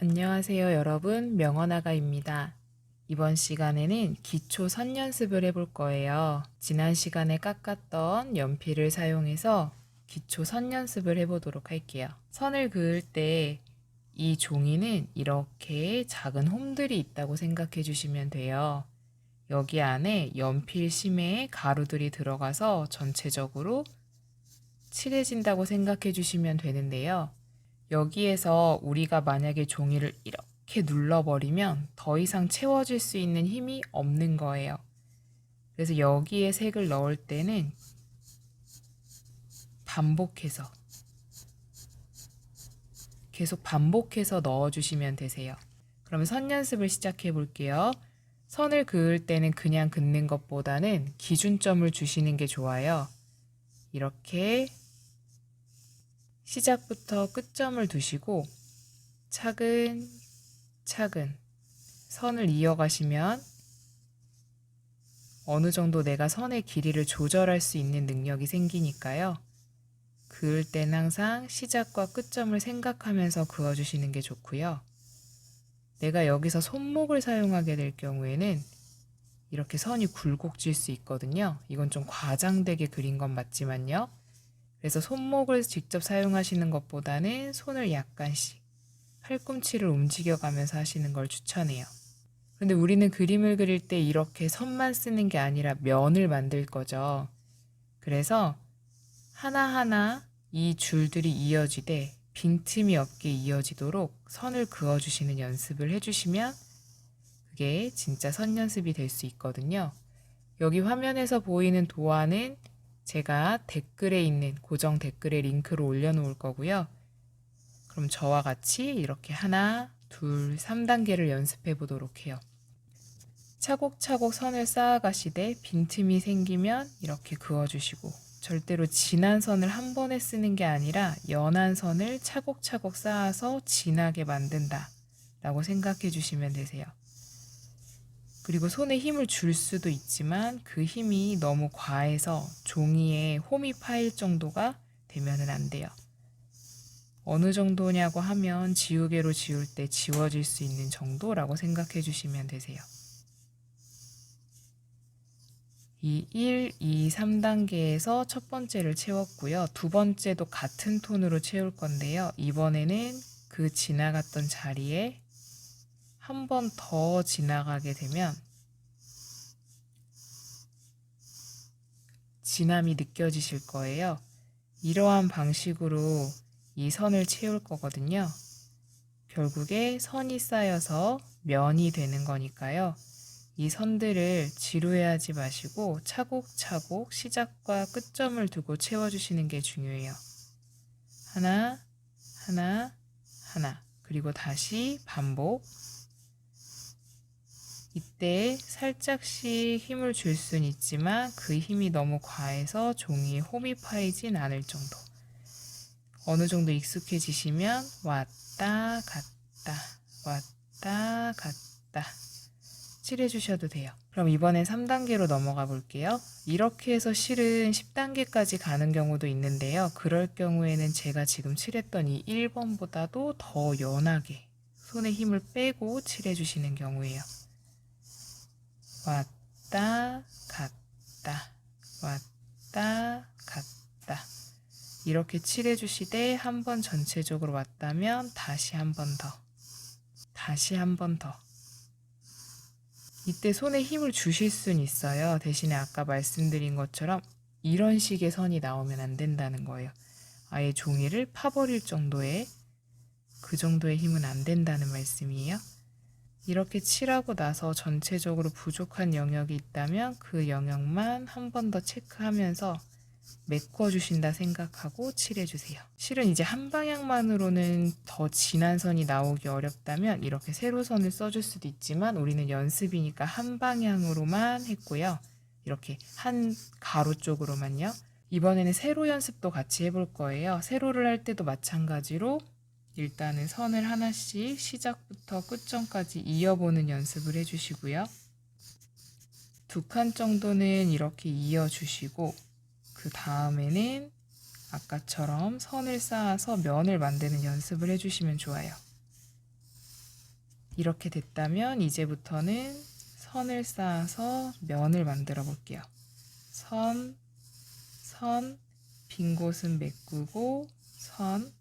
안녕하세요, 여러분. 명언아가입니다. 이번 시간에는 기초 선 연습을 해볼 거예요. 지난 시간에 깎았던 연필을 사용해서 기초 선 연습을 해보도록 할게요. 선을 그을 때 이 종이는 이렇게 작은 홈들이 있다고 생각해 주시면 돼요. 여기 안에 연필 심에 가루들이 들어가서 전체적으로 칠해진다고 생각해 주시면 되는데요. 여기에서 우리가 만약에 종이를 이렇게 눌러버리면 더 이상 채워질 수 있는 힘이 없는 거예요. 그래서 여기에 색을 넣을 때는 반복해서 계속 반복해서 넣어주시면 되세요. 그러면 선 연습을 시작해 볼게요. 선을 그을 때는 그냥 긋는 것보다는 기준점을 주시는 게 좋아요. 이렇게 시작부터 끝점을 두시고 차근 차근 선을 이어가시면 어느 정도 내가 선의 길이를 조절할 수 있는 능력이 생기니까요. 그을 땐 항상 시작과 끝점을 생각하면서 그어주시는 게 좋고요. 내가 여기서 손목을 사용하게 될 경우에는 이렇게 선이 굴곡질 수 있거든요. 이건 좀 과장되게 그린 건 맞지만요. 그래서 손목을 직접 사용하시는 것보다는 손을 약간씩 팔꿈치를 움직여가면서 하시는 걸 추천해요. 근데 우리는 그림을 그릴 때 이렇게 선만 쓰는 게 아니라 면을 만들 거죠. 그래서 하나하나 이 줄들이 이어지되 빈틈이 없게 이어지도록 선을 그어주시는 연습을 해주시면 그게 진짜 선 연습이 될 수 있거든요. 여기 화면에서 보이는 도안은 제가 댓글에 있는 고정 댓글에 링크로 올려놓을 거고요. 그럼 저와 같이 이렇게 하나, 둘, 3단계를 연습해 보도록 해요. 차곡차곡 선을 쌓아가시되 빈틈이 생기면 이렇게 그어주시고 절대로 진한 선을 한 번에 쓰는 게 아니라 연한 선을 차곡차곡 쌓아서 진하게 만든다 라고 생각해 주시면 되세요. 그리고 손에 힘을 줄 수도 있지만 그 힘이 너무 과해서 종이에 홈이 파일 정도가 되면은 안 돼요. 어느 정도냐고 하면 지우개로 지울 때 지워질 수 있는 정도라고 생각해 주시면 되세요. 이 1, 2, 3단계에서 첫 번째를 채웠고요. 두 번째도 같은 톤으로 채울 건데요. 이번에는 그 지나갔던 자리에 한 번 더 지나가게 되면 진함이 느껴지실 거예요. 이러한 방식으로 이 선을 채울 거거든요. 결국에 선이 쌓여서 면이 되는 거니까요. 이 선들을 지루해하지 마시고 차곡차곡 시작과 끝점을 두고 채워주시는 게 중요해요. 하나, 하나, 하나. 그리고 다시 반복. 이때 살짝씩 힘을 줄 수는 있지만 그 힘이 너무 과해서 종이에 홈이 파이진 않을 정도. 어느 정도 익숙해지시면 왔다 갔다 왔다 갔다 칠해 주셔도 돼요. 그럼 이번엔 3단계로 넘어가 볼게요. 이렇게 해서 실은 10단계까지 가는 경우도 있는데요. 그럴 경우에는 제가 지금 칠했던 이 1번보다도 더 연하게 손에 힘을 빼고 칠해 주시는 경우예요. 왔다 갔다 왔다 갔다 이렇게 칠해 주시되 한 번 전체적으로 왔다면 다시 한 번 더 다시 한 번 더 이때 손에 힘을 주실 수는 있어요. 대신에 아까 말씀드린 것처럼 이런 식의 선이 나오면 안 된다는 거예요. 아예 종이를 파버릴 정도의 그 정도의 힘은 안 된다는 말씀이에요. 이렇게 칠하고 나서 전체적으로 부족한 영역이 있다면 그 영역만 한 번 더 체크하면서 메꿔주신다 생각하고 칠해주세요. 실은 이제 한 방향만으로는 더 진한 선이 나오기 어렵다면 이렇게 세로 선을 써줄 수도 있지만 우리는 연습이니까 한 방향으로만 했고요. 이렇게 한 가로 쪽으로만요. 이번에는 세로 연습도 같이 해볼 거예요. 세로를 할 때도 마찬가지로 일단은 선을 하나씩 시작부터 끝점까지 이어보는 연습을 해주시고요. 두 칸 정도는 이렇게 이어주시고 그 다음에는 아까처럼 선을 쌓아서 면을 만드는 연습을 해주시면 좋아요. 이렇게 됐다면 이제부터는 선을 쌓아서 면을 만들어 볼게요. 선, 선, 빈 곳은 메꾸고 선,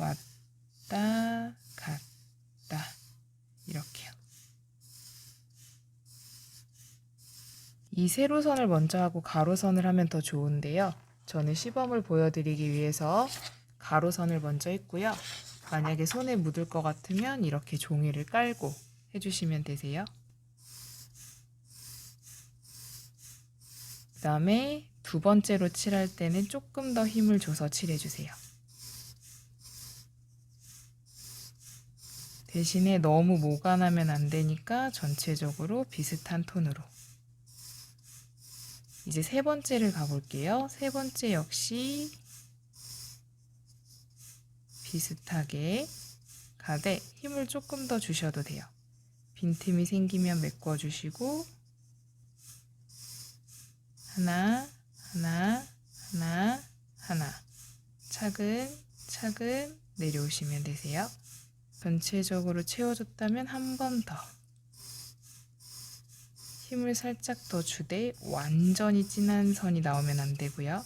왔다 갔다 이렇게요. 이 세로선을 먼저 하고 가로선을 하면 더 좋은데요. 저는 시범을 보여드리기 위해서 가로선을 먼저 했고요. 만약에 손에 묻을 것 같으면 이렇게 종이를 깔고 해주시면 되세요. 그 다음에 두 번째로 칠할 때는 조금 더 힘을 줘서 칠해주세요. 대신에 너무 모가 나면 안 되니까 전체적으로 비슷한 톤으로. 이제 세 번째를 가볼게요. 세 번째 역시 비슷하게 가되 힘을 조금 더 주셔도 돼요. 빈틈이 생기면 메꿔주시고 하나, 하나, 하나, 하나 차근 차근 내려오시면 되세요. 전체적으로 채워줬다면 한 번 더. 힘을 살짝 더 주되 완전히 진한 선이 나오면 안 되고요.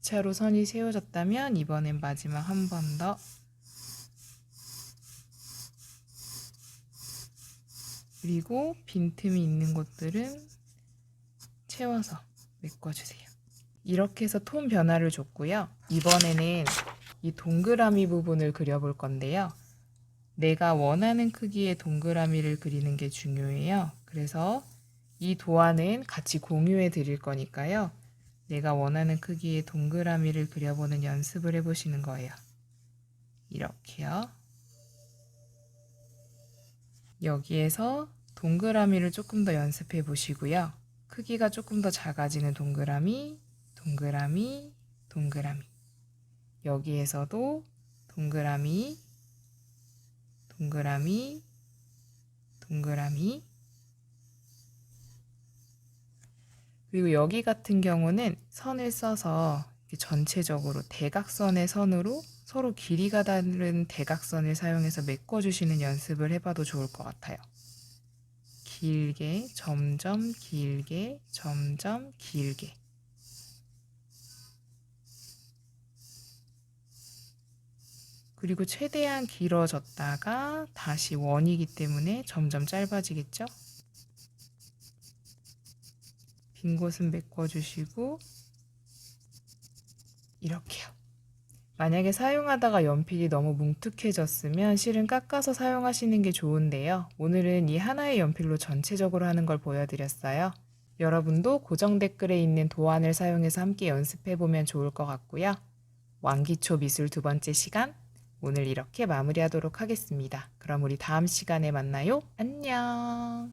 2차로 선이 세워졌다면 이번엔 마지막 한 번 더. 그리고 빈틈이 있는 곳들은 채워서 메꿔주세요. 이렇게 해서 톤 변화를 줬고요. 이번에는 이 동그라미 부분을 그려볼 건데요. 내가 원하는 크기의 동그라미를 그리는 게 중요해요. 그래서 이 도안은 같이 공유해 드릴 거니까요. 내가 원하는 크기의 동그라미를 그려보는 연습을 해보시는 거예요. 이렇게요. 여기에서 동그라미를 조금 더 연습해 보시고요. 크기가 조금 더 작아지는 동그라미, 동그라미, 동그라미. 여기에서도 동그라미, 동그라미, 동그라미. 그리고 여기 같은 경우는 선을 써서 전체적으로 대각선의 선으로 서로 길이가 다른 대각선을 사용해서 메꿔주시는 연습을 해봐도 좋을 것 같아요. 길게, 점점 길게, 점점 길게. 그리고 최대한 길어졌다가 다시 원이기 때문에 점점 짧아지겠죠? 빈 곳은 메꿔주시고 이렇게요. 만약에 사용하다가 연필이 너무 뭉툭해졌으면 실은 깎아서 사용하시는 게 좋은데요. 오늘은 이 하나의 연필로 전체적으로 하는 걸 보여드렸어요. 여러분도 고정 댓글에 있는 도안을 사용해서 함께 연습해보면 좋을 것 같고요. 왕기초 미술 두 번째 시간 오늘 이렇게 마무리하도록 하겠습니다. 그럼 우리 다음 시간에 만나요. 안녕.